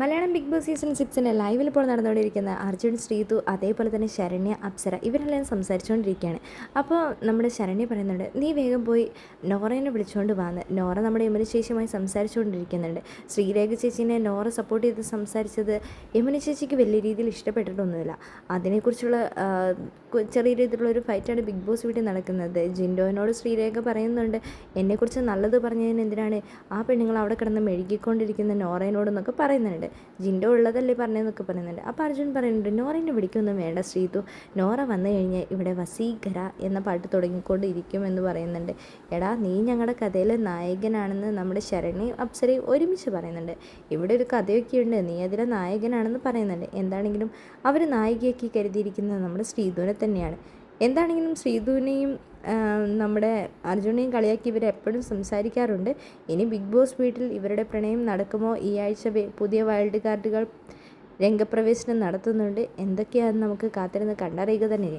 Malayalam Big Boss season സിക്സിന് ലൈവിൽ ഇപ്പോൾ നടന്നുകൊണ്ടിരിക്കുന്ന അർജുൻ ശ്രീതു അതേപോലെ തന്നെ ശരണ്യ അപ്സര ഇവരെല്ലാം സംസാരിച്ചുകൊണ്ടിരിക്കുകയാണ്. അപ്പോൾ നമ്മുടെ ശരണ്യ പറയുന്നുണ്ട് നീ വേഗം പോയി നോറേനെ വിളിച്ചുകൊണ്ട് വന്ന് നോറ നമ്മുടെ യമുന ചേച്ചിയുമായി സംസാരിച്ചുകൊണ്ടിരിക്കുന്നുണ്ട്. ശ്രീരേഖ ചേച്ചീനെ നോറ സപ്പോർട്ട് ചെയ്ത് സംസാരിച്ചത് യമുന ചേച്ചിക്ക് വലിയ രീതിയിൽ ഇഷ്ടപ്പെട്ടിട്ടൊന്നുമില്ല. അതിനെക്കുറിച്ചുള്ള ചെറിയ രീതിയിലുള്ള ഒരു ഫൈറ്റാണ് ബിഗ് ബോസ് വീട്ടിൽ നടക്കുന്നത്. ജിൻഡോനോട് ശ്രീരേഖ പറയുന്നുണ്ട് എന്നെക്കുറിച്ച് നല്ലത് പറഞ്ഞതിന് എന്തിനാണ് ആ പെണ്ണുങ്ങൾ അവിടെ കിടന്ന് മെഴുകിക്കൊണ്ടിരിക്കുന്ന നോറേനോടെന്നൊക്കെ പറയുന്നുണ്ട്. ജിൻഡോ ഉള്ളതല്ലേ പറഞ്ഞതെന്നൊക്കെ പറയുന്നുണ്ട്. അപ്പോൾ അർജുൻ പറയുന്നുണ്ട് നോറേന്റെ പിടിക്കൊന്നും വേണ്ട ശ്രീതു. നോറ വന്നു കഴിഞ്ഞാൽ ഇവിടെ വസീകര എന്ന പാട്ട് തുടങ്ങിക്കൊണ്ടിരിക്കും എന്ന് പറയുന്നുണ്ട്. എടാ നീ ഞങ്ങളുടെ കഥയിലെ നായകനാണെന്ന് നമ്മുടെ ശരണ്യയും അപ്സരയും ഒരുമിച്ച് പറയുന്നുണ്ട്. ഇവിടെ ഒരു കഥയൊക്കെ ഉണ്ട് നീ അതിലെ നായകനാണെന്ന് പറയുന്നുണ്ട്. എന്താണെങ്കിലും അവർ നായികയാക്കി കരുതിയിരിക്കുന്നത് നമ്മുടെ ശ്രീധുവിനെ തന്നെയാണ്. എന്താണെങ്കിലും ശ്രീധുവിനെയും നമ്മുടെ അർജുനെയും കളിയാക്കി ഇവർ എപ്പോഴും സംസാരിക്കാറുണ്ട്. ഇനി ബിഗ് ബോസ് വീട്ടിൽ ഇവരുടെ പ്രണയം നടക്കുമോ? ഈ ആഴ്ച പുതിയ വൈൽഡ് കാർഡുകൾ രംഗപ്രവേശനം നടത്തുന്നുണ്ട്. എന്തൊക്കെയാണെന്ന് നമുക്ക് കാത്തിരുന്ന് കണ്ടറിയുക തന്നെ